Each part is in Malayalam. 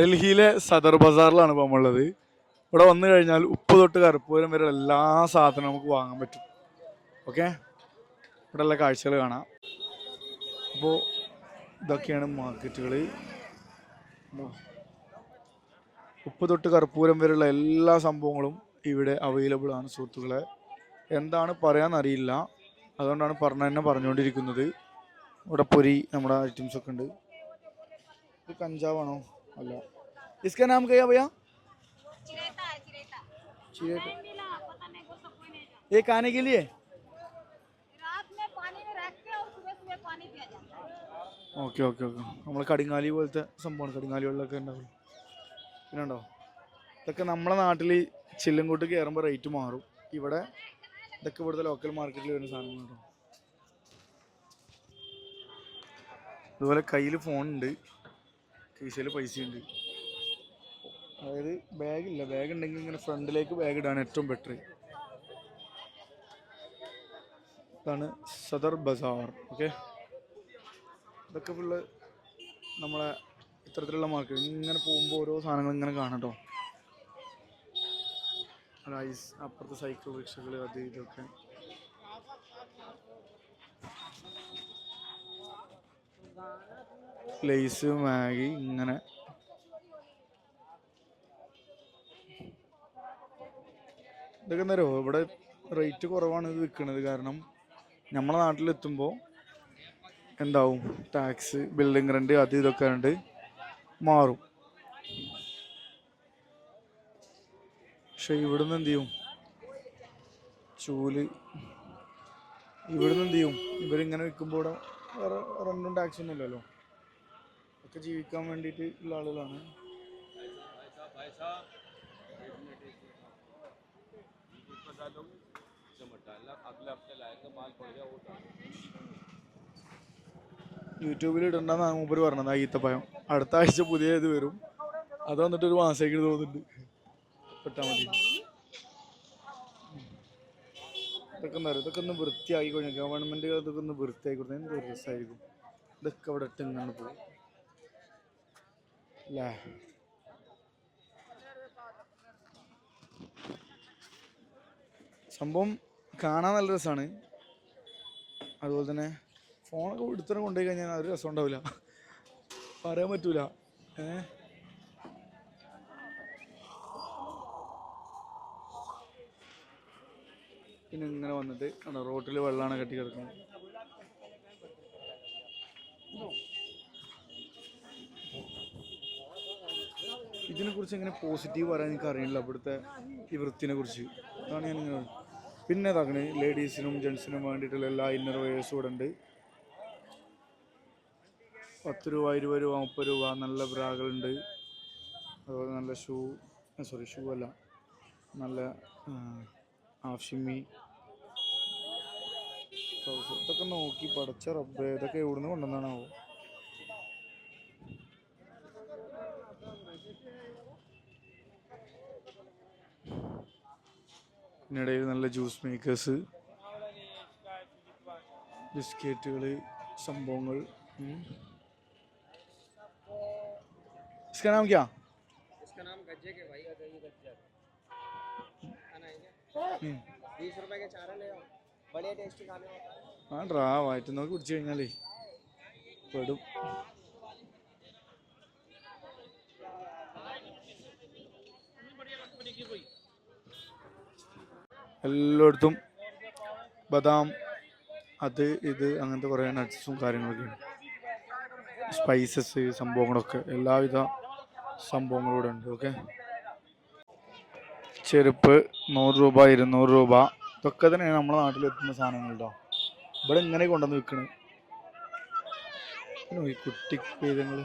ഡൽഹിയിലെ സദർ ബസാറിലാണ് ഇപ്പോൾ നമ്മളുള്ളത്. ഇവിടെ വന്നു കഴിഞ്ഞാൽ ഉപ്പ് തൊട്ട് കറുപ്പൂരം വരെ എല്ലാ സാധനവും നമുക്ക് വാങ്ങാൻ പറ്റും. ഓക്കെ ഇവിടെ ഉള്ള കാഴ്ചകൾ കാണാം. അപ്പോൾ ഇതൊക്കെയാണ് മാർക്കറ്റുകൾ ഉപ്പ് തൊട്ട് കർപ്പൂരം വരെയുള്ള എല്ലാ സംഭവങ്ങളും ഇവിടെ അവൈലബിൾ ആണ് സുഹൃത്തുക്കളെ. എന്താണ് പറയാമെന്നറിയില്ല അതുകൊണ്ടാണ് പറഞ്ഞ തന്നെ പറഞ്ഞുകൊണ്ടിരിക്കുന്നത് ഇവിടെ പൊരി നമ്മുടെ ഐറ്റംസ് ഒക്കെ ഉണ്ട്. ഇത് കഞ്ചാവാണോ? അല്ല. ഇസ്ക നാം കയാ ഭയ്യ चिरेता है चिरेता चिरेता। मिला पता नहीं वो सब कोई नहीं जानता ये खाने के लिए रात में पानी में रख के और सुबह सुबह पानी पिया जाता है ഓക്കെ ഓക്കെ ഓക്കെ നമ്മൾ കടിങ്ങാലി പോലത്തെ സംഭവമാണ് കടിങ്ങാലി വെള്ളമൊക്കെ ഉണ്ടാവും പിന്നെ ഉണ്ടോ ഇതൊക്കെ നമ്മളെ നാട്ടിൽ ചില്ലങ്കോട്ട് കയറുമ്പോൾ റേറ്റ് മാറും ഇവിടെ ഇതൊക്കെ ഇവിടുത്തെ ലോക്കൽ മാർക്കറ്റിൽ വരുന്ന സാധനങ്ങളുണ്ടോ അതുപോലെ കയ്യിൽ ഫോണുണ്ട് കീശയിൽ പൈസ ഉണ്ട് അതായത് ബാഗില്ല. ബാഗ് ഉണ്ടെങ്കിൽ ഇങ്ങനെ ഫ്രണ്ടിലേക്ക് ബാഗ് ഇടാണ് ഏറ്റവും ബെറ്റർ ഇതാണ് സദർ ബസാർ. ഓക്കെ ഇതൊക്കെ ഫുള്ള് നമ്മളെ ഇത്തരത്തിലുള്ള മാർക്കറ്റ് ഇങ്ങനെ പോകുമ്പോൾ ഓരോ സാധനങ്ങൾ ഇങ്ങനെ കാണട്ടോ റൈസ് അപ്പുറത്തെ സൈക്കിൾ റിക്ഷകൾ അത് ഇതൊക്കെ. ലേസ് മാഗി ഇങ്ങനെ ഇതൊക്കെ ഇവിടെ റേറ്റ് കുറവാണ് ഇത് വിൽക്കുന്നത് കാരണം നമ്മളെ നാട്ടിലെത്തുമ്പോൾ എന്താവും? ടാക്സ് ബിൽഡിംഗ് റെന്റ് അത് ഇതൊക്കെ ഉണ്ട് മാറും. പക്ഷെ ഇവിടുന്ന് എന്ത് ചെയ്യും? ചൂൽ ഇവിടുന്ന് എന്ത് ചെയ്യും? ഇവരിങ്ങനെ വിൽക്കുമ്പോൾ ഇവിടെ വേറെ റെന്റും ടാക്സ് ഒന്നും ഇല്ലല്ലോ ഒക്കെ ജീവിക്കാൻ വേണ്ടിയിട്ട് ഉള്ള ആളുകളാണ്. യൂട്യൂബിൽ ഇടണ്ടെന്നാണ് മൂപ്പര് പറഞ്ഞത് ആ ഈത്തപ്പഴം അടുത്ത ആഴ്ച പുതിയ ഇത് വരും. അത് വന്നിട്ട് ഒരു മാസത്തേക്ക് തോന്നുന്നുണ്ട്. പെട്ടാൽ മതി. ഇതൊക്കെ എന്താ പറയുക ഇതൊക്കെ ഒന്ന് വൃത്തിയാക്കി കഴിഞ്ഞാൽ ഗവൺമെന്റ് ഇതൊക്കെ ഒന്ന് വൃത്തിയാക്കി കൊടുത്താൽ എന്തൊരു രസമായിരിക്കും ഇതൊക്കെ അവിടെ ഇട്ട് ഇങ്ങനെ പോകും അല്ലേ സംഭവം കാണാൻ നല്ല രസമാണ് അതുപോലെ തന്നെ ഫോണൊക്കെ എടുത്തിട്ട് കൊണ്ടുപോയി കഴിഞ്ഞാൽ ഒരു രസം ഉണ്ടാവില്ല. പറയാൻ പറ്റൂല. ഏ? പിന്നെ ഇങ്ങനെ വന്നിട്ട് കണ്ടോ റോട്ടിൽ വെള്ളമാണ് കെട്ടി കിടക്കുന്നത്. ഇതിനെക്കുറിച്ച് എങ്ങനെ പോസിറ്റീവ് പറയാൻ എനിക്ക് അറിയില്ല ഇവിടുത്തെ ഈ വൃത്തിനെ കുറിച്ച്. അതാണ് ഞാൻ ഇങ്ങനെ പിന്നെ തകണ് ലേഡീസിനും ജെൻസിനും വേണ്ടിയിട്ടുള്ള എല്ലാ ഇന്നർ വെയേഴ്സും ഇവിടെ ഉണ്ട് പത്ത് രൂപ ഇരുപത് രൂപ മുപ്പത് രൂപ നല്ല ബ്രാകളുണ്ട് അതുപോലെ നല്ല ഷൂ സോറി ഷൂ അല്ല. നല്ല ഹാഫ് ഇതൊക്കെ നോക്കി പടച്ച റബ്ബേ ഇതൊക്കെ എവിടുന്ന് കൊണ്ടുവന്നാണാവോ? ഇതിനിടയിൽ നല്ല ജ്യൂസ് മേക്കേഴ്സ് ബിസ്ക്കറ്റുകൾ സംഭവങ്ങൾ ഉം. इसका नाम क्या इसका नाम गज्जे के भाई गज्जे गज्जर खाना है क्या ഉം. बीस रुपए के चार ले आओ बढ़िया टेस्टी खाने होता है ആ ഡ്രാ വയറ്റ് നോക്കി കുടിച്ചു കഴിഞ്ഞാലേ പെടും എല്ലായിടത്തും ബദാം അത് ഇത് അങ്ങനത്തെ കുറേ നട്ട്സും കാര്യങ്ങളൊക്കെയാണ് സ്പൈസസ് സംഭവങ്ങളൊക്കെ എല്ലാവിധ സംഭവങ്ങളും ഇവിടെ ഉണ്ട് ഓക്കെ? ചെരുപ്പ് നൂറ് രൂപ ഇരുന്നൂറ് രൂപ ഇതൊക്കെ തന്നെയാണ് നമ്മുടെ നാട്ടിലെത്തുന്ന സാധനങ്ങൾ കേട്ടോ ഇവിടെ ഇങ്ങനെ കൊണ്ടുവന്ന് വിൽക്കണേ. ഈ കുട്ടി പേരങ്ങൾ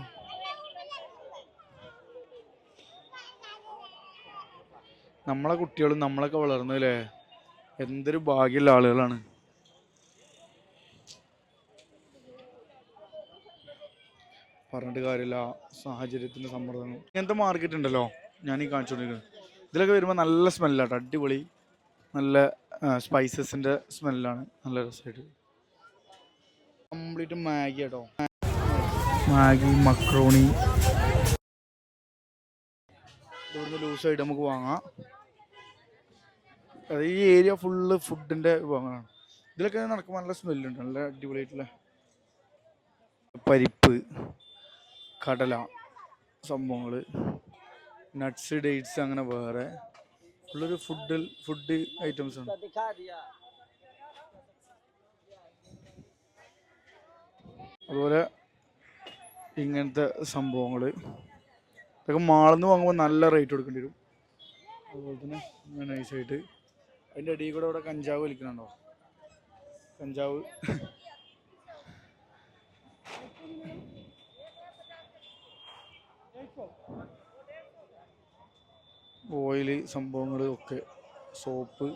നമ്മളെ കുട്ടികളും നമ്മളൊക്കെ വളർന്നല്ലേ? എന്തൊരു ഭാഗ്യമുള്ള ആളുകളാണ്. പറഞ്ഞിട്ട് കാര്യമില്ല. സാഹചര്യത്തിന്റെ സമ്മർദ്ദങ്ങൾ ഇങ്ങനത്തെ മാർക്കറ്റ് ഉണ്ടല്ലോ ഞാൻ ഈ കാണിച്ചുകൊണ്ടിരിക്കുന്നത്. ഇതിലൊക്കെ വരുമ്പോൾ നല്ല സ്മെല്ലാട്ടോ അടിപൊളി. നല്ല സ്പൈസസിന്റെ സ്മെല്ലാണ് നല്ല രസമായിട്ട് കംപ്ലീറ്റ് മാഗി കേട്ടോ മാഗി മക്രോണി. ഇവിടുന്ന് ലൂസായിട്ട് നമുക്ക് വാങ്ങാം. അത് ഈ ഏരിയ ഫുള്ള് ഫുഡിന്റെ വിഭവങ്ങളാണ്. ഇതിലൊക്കെ നടക്കുമ്പോൾ നല്ല സ്മെല്ലുണ്ട് നല്ല അടിപൊളിയായിട്ടുള്ള പരിപ്പ് കടല സംഭവങ്ങൾ നട്ട്സ് ഡേറ്റ്സ് അങ്ങനെ വേറെ ഫുള്ളൊരു ഫുഡ് ഫുഡ് ഐറ്റംസ് ആണ്. അതുപോലെ ഇങ്ങനത്തെ സംഭവങ്ങൾ ഇതൊക്കെ മാളിൽ നിന്ന് വാങ്ങുമ്പോൾ നല്ല റേറ്റ് കൊടുക്കേണ്ടി വരും. അതുപോലെ തന്നെ നൈസായിട്ട് അതിന്റെ അടിയിൽ കൂടെ ഇവിടെ കഞ്ചാവ് വലിക്കണുണ്ടോ കഞ്ചാവ്. ഓയിൽ സംഭവങ്ങൾ ഒക്കെ സോപ്പ്.